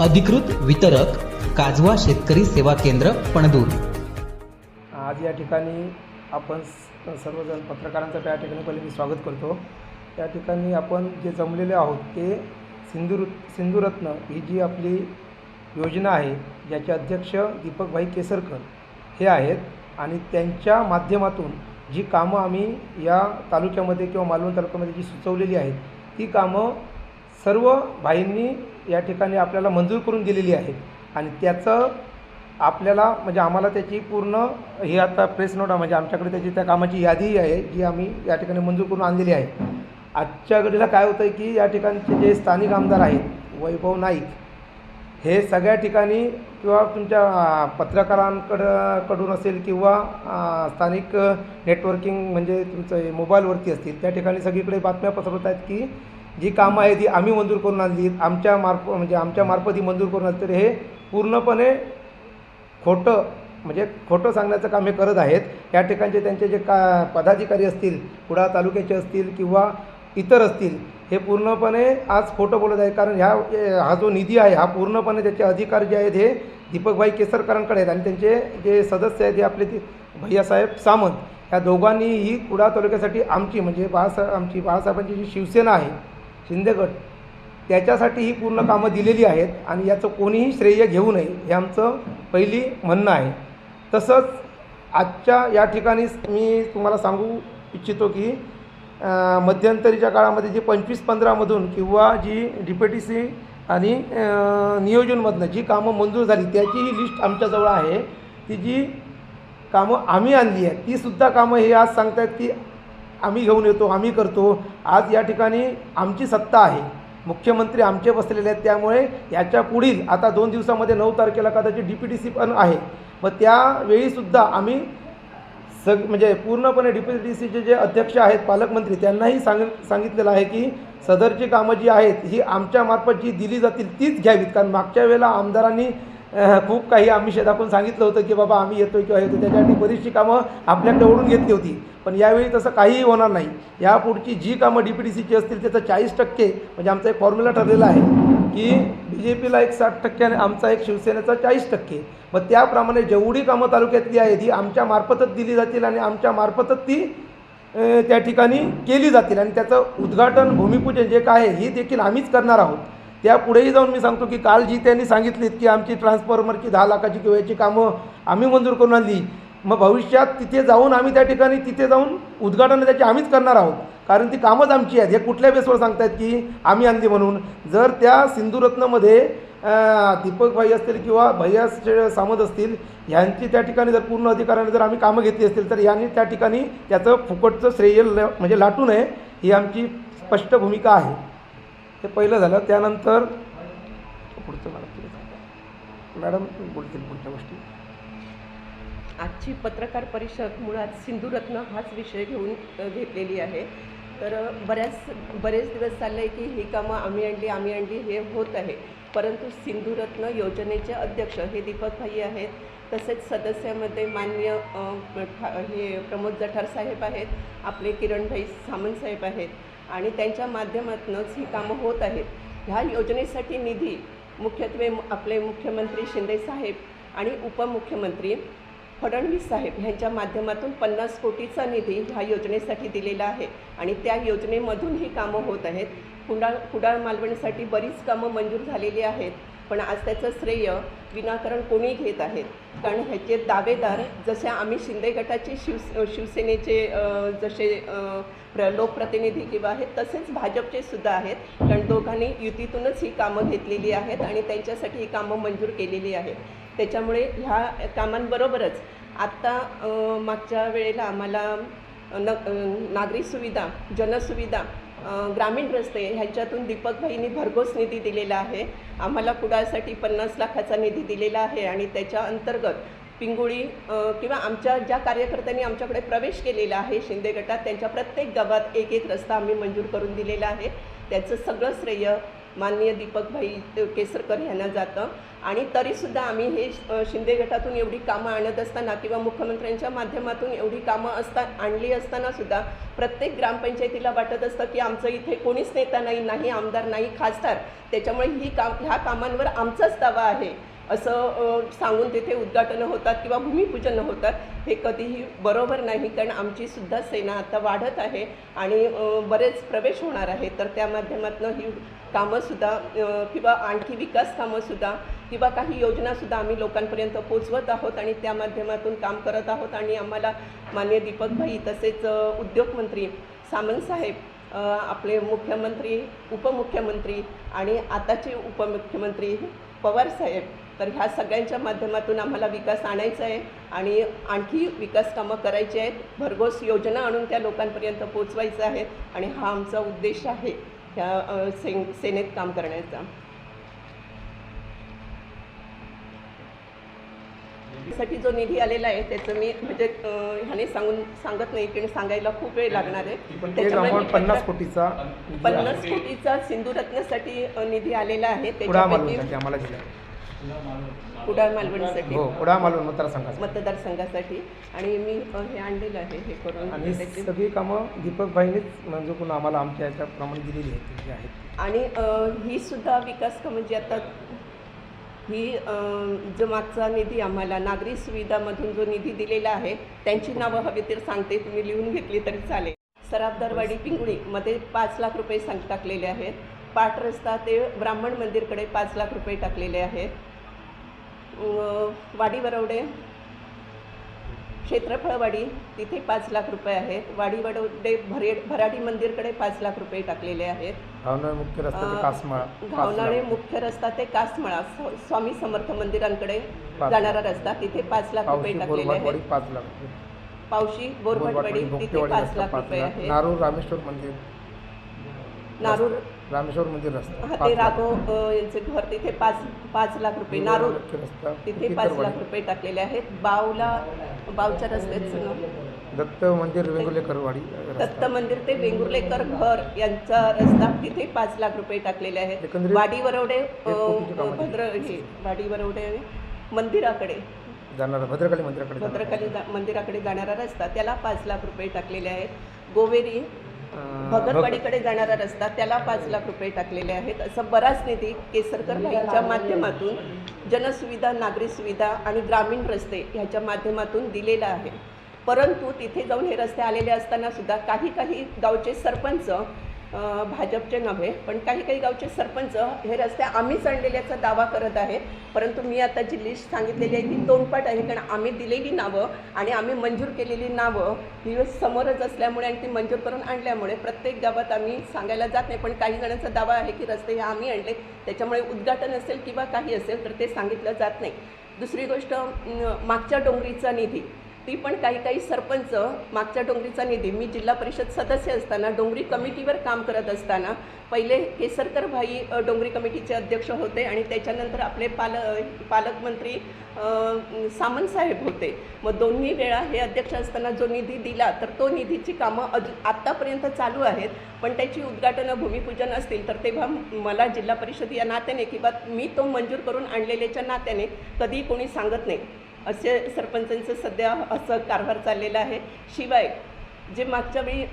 अधिकृत वितरक काजवा शेतकरी सेवा केंद्र पणदूर. आज या ठिकाणी आपण स- सर्वजण पत्रकारांचं त्या ठिकाणी पहिले मी स्वागत करतो. त्या ठिकाणी आपण जे जमलेले आहोत ते सिंधुर सिंधुरत्न ही जी आपली योजना आहे ज्याचे अध्यक्ष दीपकभाई केसरकर हे आहेत आणि त्यांच्या माध्यमातून जी कामं आम्ही या तालुक्यामध्ये किंवा मालवण तालुक्यामध्ये जी सुचवलेली आहेत ती कामं सर्व भाईंनी या ठिकाणी आपल्याला मंजूर करून दिलेली आहे. आणि त्याचं आपल्याला म्हणजे आम्हाला त्याची पूर्ण ही आता प्रेस नोटा म्हणजे आमच्याकडे त्याची त्या कामाची यादी आहे जी आम्ही या ठिकाणी मंजूर करून आणलेली आहे. आजच्या घडीला काय होतं आहे की या ठिकाणचे जे स्थानिक आमदार आहेत वैभव नाईक हे सगळ्या ठिकाणी किंवा तुमच्या पत्रकारांकडं कडून असेल किंवा स्थानिक नेटवर्किंग म्हणजे तुमचं मोबाईलवरती असतील त्या ठिकाणी सगळीकडे बातम्या पसरवत आहेत की जी कामं आहे ती आम्ही मंजूर करून आणली आमच्या मार्फ म्हणजे आमच्या मार्फत ही मंजूर करून आणली तर हे पूर्णपणे खोटं म्हणजे खोटं सांगण्याचं काम हे करत आहेत. या ठिकाणचे त्यांचे जे का पदाधिकारी असतील कुडाळ तालुक्याचे असतील किंवा इतर असतील हे पूर्णपणे आज खोटं बोलत आहे कारण ह्या हा जो निधी आहे हा पूर्णपणे त्याचे अधिकार जे आहेत हे दीपकभाई केसरकरांकडे आहेत. आणि त्यांचे जे सदस्य आहेत हे आपले ते भैयासाहेब सामंत ह्या दोघांनी ही कुडा तालुक्यासाठी आमची म्हणजे बाळासाहेब आमची बाळासाहेबांची जी शिवसेना आहे शिंदेगड. त्याच्यासाठी ही पूर्ण कामं दिलेली आहेत आणि याचं कोणीही श्रेय घेऊ नये हे आमचं पहिली म्हणणं आहे. तसंच आजच्या या ठिकाणी मी तुम्हाला सांगू इच्छितो की मध्यंतरीच्या काळामध्ये जी पंचवीस पंधरामधून किंवा जी डी सी आणि नियोजनमधनं जी कामं मंजूर झाली त्याची ही लिस्ट आमच्याजवळ आहे. ती जी कामं आम्ही आणली आहे तीसुद्धा कामं हे आज सांगतायत की आम्ही घेऊन येतो आम्ही करतो. आज या ठिकाणी आमची सत्ता आहे. मुख्यमंत्री आमचे बसलेले आहेत त्यामुळे याच्या पुढील आता दोन दिवसामध्ये नऊ तारखेला कदाचित डी पी टी सी पण आहे. मग त्यावेळीसुद्धा आम्ही सग म्हणजे पूर्णपणे डी पी टी सीचे जे अध्यक्ष आहेत पालकमंत्री त्यांनाही सांग सांगितलेलं आहे की सदरची कामं जी आहेत ही आमच्या मार्फत जी दिली जातील तीच घ्यावीत. कारण मागच्या वेळेला आमदारांनी खूप काही आम्ही दाखवून सांगितलं होतं की बाबा आम्ही येतो किंवा येतो त्याच्यासाठी बरीचशी कामं आपल्याकडे ओढून घेतली होती. पण यावेळी तसं काहीही होणार नाही. यापुढची जी कामं डी पी टी सीची असतील त्याचं चाळीस टक्के म्हणजे आमचा एक फॉर्म्युला ठरलेला आहे की बी जे पीला एक साठ टक्के आणि आमचा एक शिवसेनेचा चाळीस टक्के. मग त्याप्रमाणे जेवढी कामं तालुक्यातली आहेत ही आमच्या मार्फतच दिली जातील आणि आमच्या मार्फतच ती त्या ठिकाणी केली जातील. आणि त्याचं उद्घाटन भूमिपूजन जे काय आहे हे देखील आम्हीच करणार आहोत. त्या पुढेही जाऊन मी सांगतो की काल जी त्यांनी सांगितलीत की आमची ट्रान्सफॉर्मरची दहा लाखाची किंवा याची कामं आम्ही मंजूर करून आणली. मग भविष्यात तिथे जाऊन आम्ही त्या ठिकाणी तिथे जाऊन उद्घाटन त्याची आम्हीच करणार आहोत. कारण ती कामच आमची आहेत. हे कुठल्या बेसवर सांगतायत की आम्ही आणली म्हणून. जर त्या सिंधुरत्नमध्ये दीपक दीपकभाई असतील किंवा भैया सामंत असतील ह्यांची त्या ठिकाणी जर पूर्ण अधिकाऱ्याने जर आम्ही कामं घेतली असतील तर यांनी त्या ठिकाणी त्याचं फुकटचं श्रेय ल म्हणजे लाटू नये. ही आमची स्पष्ट भूमिका आहे. हे पहिलं झालं त्यानंतर पुढचं मॅडम मॅडम बोलतील पुढच्या गोष्टी. आजची पत्रकार परिषद मुळात सिंधुरत्न हाच विषय घेऊन घेतलेली आहे. तर बऱ्याच बरेच दिवस चालले की ही कामं आम्ही आणली आम्ही आणली हे होत आहे. परंतु सिंधुरत्न योजनेचे अध्यक्ष हे दीपक भाई आहेत. तसेच सदस्यामध्ये मान्य ठा- हे प्रमोद जठार साहेब आहेत. आपले किरणभाई सामंत साहेब आहेत. आणि त्यांच्या माध्यमातूनच ही कामं होत आहेत. ह्या योजनेसाठी निधी मुख्यत्वे आपले मुख्यमंत्री शिंदे साहेब आणि उपमुख्यमंत्री फडणवीस साहेब ह्यांच्या माध्यमातून पन्नास कोटीचा निधी ह्या योजनेसाठी दिलेला आहे. आणि त्या योजनेमधून ही कामं होत आहेत. कुडाळ कुडाळ मालवणीसाठी बरीच कामं मंजूर झालेली आहेत पण आज त्याचं श्रेय विनाकारण कोणी घेत आहेत? कारण ह्याचे दावेदार जसे आम्ही शिंदे गटाचे शिव शिवसेनेचे जसे प्र लोकप्रतिनिधी किंवा आहेत तसेच भाजपचे सुद्धा आहेत. कारण दोघांनी युतीतूनच ही कामं घेतलेली आहेत आणि त्यांच्यासाठी ही कामं मंजूर केलेली आहेत. त्याच्यामुळे ह्या कामांबरोबरच आत्ता मागच्या वेळेला आम्हाला न नागरी सुविधा जनसुविधा ग्रामीण रस्ते ह्याच्यातून दीपकभाईंनी भरघोस निधी दिलेला आहे. आम्हाला कुडाळसाठी पन्नास लाखाचा निधी दिलेला आहे आणि त्याच्या अंतर्गत पिंगुळी किंवा आमच्या ज्या कार्यकर्त्यांनी आमच्याकडे प्रवेश केलेला आहे शिंदे गटात त्यांच्या प्रत्येक गावात एक एक रस्ता आम्ही मंजूर करून दिलेला आहे. त्याचं सगळं श्रेय माननीय दीपकभाई केसरकर यांना जातं. आणि तरीसुद्धा आम्ही हे शिंदे गटातून एवढी कामं आणत असताना किंवा मुख्यमंत्र्यांच्या माध्यमातून एवढी कामं असता आणली असताना सुद्धा प्रत्येक ग्रामपंचायतीला वाटत असतं की आमचं इथे कोणीच नेता नाही नाही आमदार नाही खासदार. त्याच्यामुळे ही काम ह्या कामांवर आमचाच दावा आहे. असं सांगून तिथे उद्घाटनं होतात किंवा भूमिपूजनं होतात हे कधीही बरोबर नाही. कारण आमची सुद्धा सेना आता वाढत आहे आणि बरेच प्रवेश होणार आहे तर त्या माध्यमातून ही कामंसुद्धा किंवा आणखी विकास कामंसुद्धा किंवा काही योजनासुद्धा आम्ही लोकांपर्यंत पोचवत आहोत आणि त्या माध्यमातून काम करत आहोत. आणि आम्हाला मान्य दीपकभाई तसेच उद्योगमंत्री सामंतसाहेब आपले मुख्यमंत्री उपमुख्यमंत्री आणि आताचे उपमुख्यमंत्री पवार साहेब तर ह्या सगळ्यांच्या माध्यमातून आम्हाला विकास आणायचा आहे आणि आणखी विकास कामं करायची आहेत. भरघोस योजना आणून त्या लोकांपर्यंत पोचवायचं आहे आणि हा आमचा उद्देश आहे ह्या अ, सेन सेनेत काम करण्याचा. साठी जो निधी आलेला आहे त्याचं मी म्हणजे ह्याने सांगून सांगत नाही की सांगायला खूप वेळ लागणार आहे. त्याच्यामुळे पन्नास कोटीचा. पन्नास कोटीचा सिंधुरत्नसाठी निधी आलेला आहे. कुडाळ त्याच्यापैकी कुडाळ मालवणीसाठी हो कुडाळ मालवण मतदारसंघाचा मतदारसंघासाठी. आणि मी हे आणलेलं आहे हे करून आणि सगळी कामं दीपकभाईंनीच मंजूर करून आम्हाला आमच्या याच्याप्रमाणे दिलेली आहेत आणि ही सुद्धा विकास कामं जी आता ही जो मागचा निधी आम्हाला नागरी सुविधामधून जो निधी दिलेला आहे त्यांची नावं हवी तर सांगते तुम्ही लिहून घेतली तरी चालेल. सराबदारवाडी पिंगुळीमध्ये पाच लाख रुपये सांग टाकलेले आहेत. पाट रस्ता ते ब्राह्मण मंदिरकडे पाच लाख रुपये टाकलेले आहेत. अ, वाडी वरवडे क्षेत्रफळवाडी तिथे पाच लाख रुपये आहेत. वाडी वडवडे भरे भराडी मंदिरकडे पाच लाख रुपये टाकलेले आहेत. भावना मुख्य रस्ता ते कासमाळा पाच घावनाळे लाख. मुख्य रस्ता ते कासमळा स्व- स्वामी समर्थ मंदिरांकडे पाच. जाणारा रस्ता तिथे पाच लाख रुपये पावशी टाकलेले बोरवाडवाडी आहेत पाच लाख रुपये. पावशी बोरवाडवाडी, तिथे भोगतेवाडी पाच रस्ता लाख पाच रुपये लाख. आहेत नारूर रामेश्वर मंदिर नारूर रामेश्वर मंदिर रस्ता पाच ते लाख. राघव अ, यांचे घर तिथे पाच पाच लाख रुपये नारूर मुख्य रस्ता तिथे पाच. लाख रुपये टाकलेले आहेत बावला बावच्या रस्त्याचं नाव दत्त मंदिर वेंगुर्लेकरवाडी रस्ता. दत्त मंदिर ते वेंगुर्लेकर घर यांचा रस्ता तिथे पाच लाख रुपये टाकलेले आहेत एकंदरीत वाडी वरवडे अ, कोटीची कामं झाली. भद्र हे वाडी वरवडे मंदिराकडे जाणार भद्रकाली मंदिराकडे जाणार. भद्रकाली जा- मंदिराकडे जाणारा रस्ता त्याला पाच लाख रुपये टाकलेले आहेत गोवेरी अं, भगतवाडीकडे जाणारा रस्ता त्याला पाच लाख रुपये टाकलेले आहेत असं बराच निधी केसरकर भाईंच्या माध्यमातून जनसुविधा नागरी सुविधा आणि ग्रामीण रस्ते ह्याच्या माध्यमातून दिलेला आहे परंतु तिथे जाऊन हे रस्ते आलेले असताना सुद्धा काही काही गावचे सरपंच भाजपचे नव्हे पण काही काही गावचे सरपंच हे रस्ते आम्हीच आणलेल्याचा दावा करत आहे परंतु मी आता जी लिस्ट सांगितलेली आहे ती तोंडपाठ आहे कारण आम्ही दिलेली नावं आणि आम्ही मंजूर केलेली नावं ही समोरच असल्यामुळे आणि ती मंजूर करून आणल्यामुळे प्रत्येक गावात आम्ही सांगायला जात नाही. पण काही जणांचा दावा आहे की रस्ते हे आम्ही आणले त्याच्यामुळे उद्घाटन असेल किंवा काही असेल तर ते सांगितलं जात नाही. दुसरी गोष्ट मागच्या डोंगरीचा निधी. ती पण काही काही सरपंच मागच्या डोंगरीचा निधी मी जिल्हा परिषद सदस्य असताना डोंगरी कमिटीवर काम करत असताना पहिले केसरकर भाई डोंगरी कमिटीचे अध्यक्ष होते आणि त्याच्यानंतर आपले पाल पालकमंत्री सामंतसाहेब सामंत साहेब होते. मग दोन्ही वेळा हे अध्यक्ष असताना जो निधी दिला तर तो निधीची कामं अजून आत्तापर्यंत चालू आहेत. पण त्याची उद्घाटनं भूमिपूजन असतील तर तेव्हा मला जिल्हा परिषद या नात्याने किंवा मी तो मंजूर करून आणलेल्याच्या नात्याने कधी कोणी सांगत नाही. असे सरपंचांचं सध्या असं कारभार चाललेला आहे. शिवाय जे मागच्या वेळी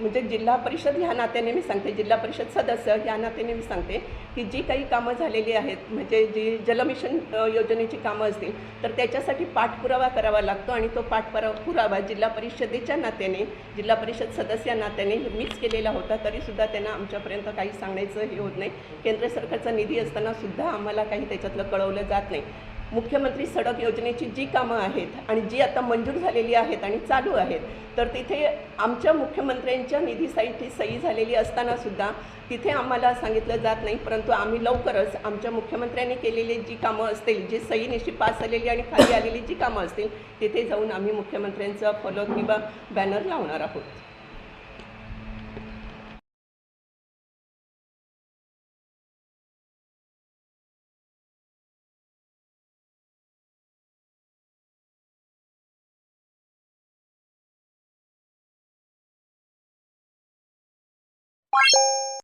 म्हणजे जिल्हा परिषद ह्या नात्याने मी सांगते जिल्हा परिषद सदस्य ह्या नात्याने मी सांगते की जी काही कामं झालेली आहेत म्हणजे जी जलमिशन योजनेची कामं असतील तर त्याच्यासाठी पाठपुरावा करावा लागतो आणि तो पाठपुरा पुरावा जिल्हा परिषदेच्या नात्याने जिल्हा परिषद सदस्य नात्याने मीच केलेला होता तरीसुद्धा त्यांना आमच्यापर्यंत काही सांगण्याचं हे होत नाही. केंद्र सरकारचा निधी असतानासुद्धा आम्हाला काही त्याच्यातलं कळवलं जात नाही. मुख्यमंत्री सडक योजनेची जी कामं आहेत आणि जी आता मंजूर झालेली आहेत आणि चालू आहेत तर तिथे आमच्या मुख्यमंत्र्यांच्या निधीसाठी सही झालेली असतानासुद्धा तिथे आम्हाला सांगितलं जात नाही परंतु आम्ही लवकरच आमच्या मुख्यमंत्र्यांनी केलेली जी कामं असतील जी सहीनिशी पास झालेली आणि खाली आलेली जी कामं असतील तिथे जाऊन आम्ही मुख्यमंत्र्यांचा फलक किंवा बॅनर लावणार आहोत. you